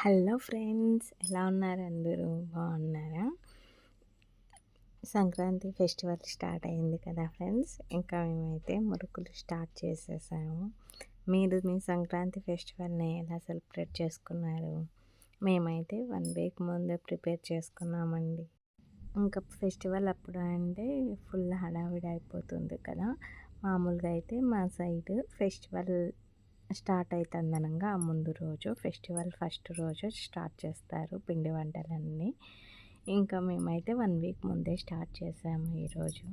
Hello friends ఎలా ఉన్నారు అందరూ? బాగున్నారా? సంక్రాంతి ఫెస్టివల్ స్టార్ట్ అయింది కదా ఫ్రెండ్స్ ఇంకా మేమైతే మురుకులు స్టార్ట్ చేసేసాము. మీరు మీ సంక్రాంతి ఫెస్టివల్ని ఎలా సెలబ్రేట్ చేసుకున్నారు? మేమైతే వన్ వీక్ ముందే ప్రిపేర్ చేసుకున్నామండి. ఇంకా ఫెస్టివల్ అప్పుడు అంటే ఫుల్ హడావిడి అయిపోతుంది కదా. మామూలుగా అయితే మా సైడ్ ఫెస్టివల్ స్టార్ట్ అవుతుంది అనగా ఆ ముందు రోజు ఫెస్టివల్ ఫస్ట్ రోజు స్టార్ట్ చేస్తారు పిండి వంటలన్నీ. ఇంకా మేమైతే వన్ వీక్ ముందే స్టార్ట్ చేసాము ఈరోజు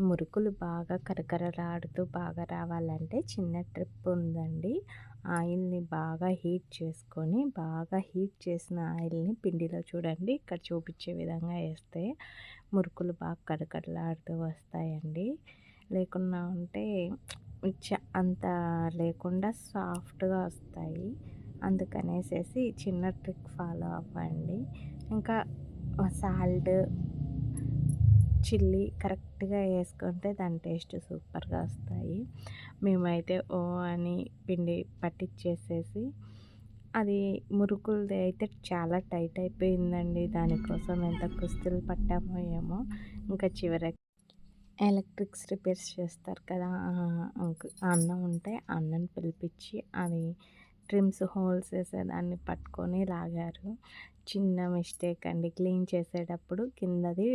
మురుకులు బాగా కరకరలాడుతూ బాగా రావాలంటే చిన్న ట్రిప్ ఉందండి. ఆయిల్ని బాగా హీట్ చేసుకొని బాగా హీట్ చేసిన ఆయిల్ని పిండిలో చూడండి ఇక్కడ చూపించే విధంగా వేస్తే మురుకులు బాగా కరకరలాడుతూ వస్తాయండి. లేకున్నా ఉంటే అంత లేకుండా సాఫ్ట్గా వస్తాయి. అందుకనేసేసి చిన్న ట్రిక్ ఫాలో అవ్వండి. ఇంకా సాల్ట్ చిల్లీ కరెక్ట్గా వేసుకుంటే దాని టేస్ట్ సూపర్గా వస్తాయి. మేమైతే ఓ అని పిండి పట్టించేసేసి అది మురుకులది అయితే చాలా టైట్ అయిపోయిందండి. దానికోసం ఎంత కుస్తులు పట్టామో ఏమో. ఇంకా చివరికి ఎలక్ట్రిక్స్ రిపేర్స్ చేస్తారు కదా అన్న ఉంటే అన్నని పిలిపించి అది ట్రిమ్స్ హోల్స్ వేసేదాన్ని పట్టుకొని లాగారు. చిన్న మిస్టేక్ అండి. క్లీన్ చేసేటప్పుడు కిందది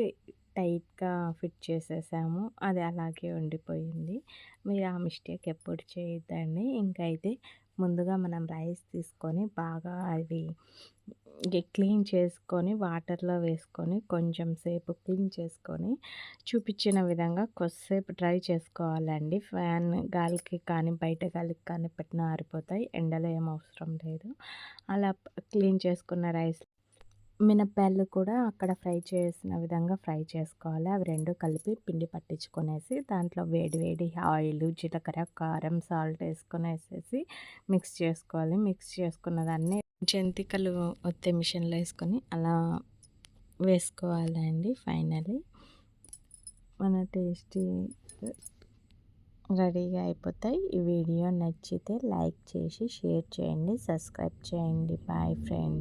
టైట్గా ఫిట్ చేసేసాము. అది అలాగే ఉండిపోయింది. మీరు ఆ మిస్టేక్ ఎప్పుడు చేయొద్దండి. ఇంకైతే ముందుగా మనం రైస్ తీసుకొని బాగా అవి క్లీన్ చేసుకొని వాటర్లో వేసుకొని కొంచెం సేపు క్లీన్ చేసుకొని చూపించిన విధంగా కొద్దిసేపు డ్రై చేసుకోవాలండి. ఫ్యాన్ గాలికి కానీ బయట గాలికి కానీ పెట్టిన ఆరిపోతాయి. ఎండలో ఏం అవసరం లేదు. అలా క్లీన్ చేసుకున్న రైస్ మినప్పాయలు కూడా అక్కడ ఫ్రై చేసిన విధంగా ఫ్రై చేసుకోవాలి. అవి రెండు కలిపి పిండి పట్టించుకొనేసి దాంట్లో వేడి వేడి ఆయిల్ జీలకర్ర కారం సాల్ట్ వేసుకొని వేసేసి మిక్స్ చేసుకోవాలి. మిక్స్ చేసుకున్న దాన్ని జంతికలు ఒత్తే మిషన్లో వేసుకొని అలా వేసుకోవాలండి ఫైనలీ. మన టేస్టీ రెడీగా అయిపోతాయి. ఈ వీడియో నచ్చితే లైక్ చేసి షేర్ చేయండి సబ్స్క్రైబ్ చేయండి. Bye friend.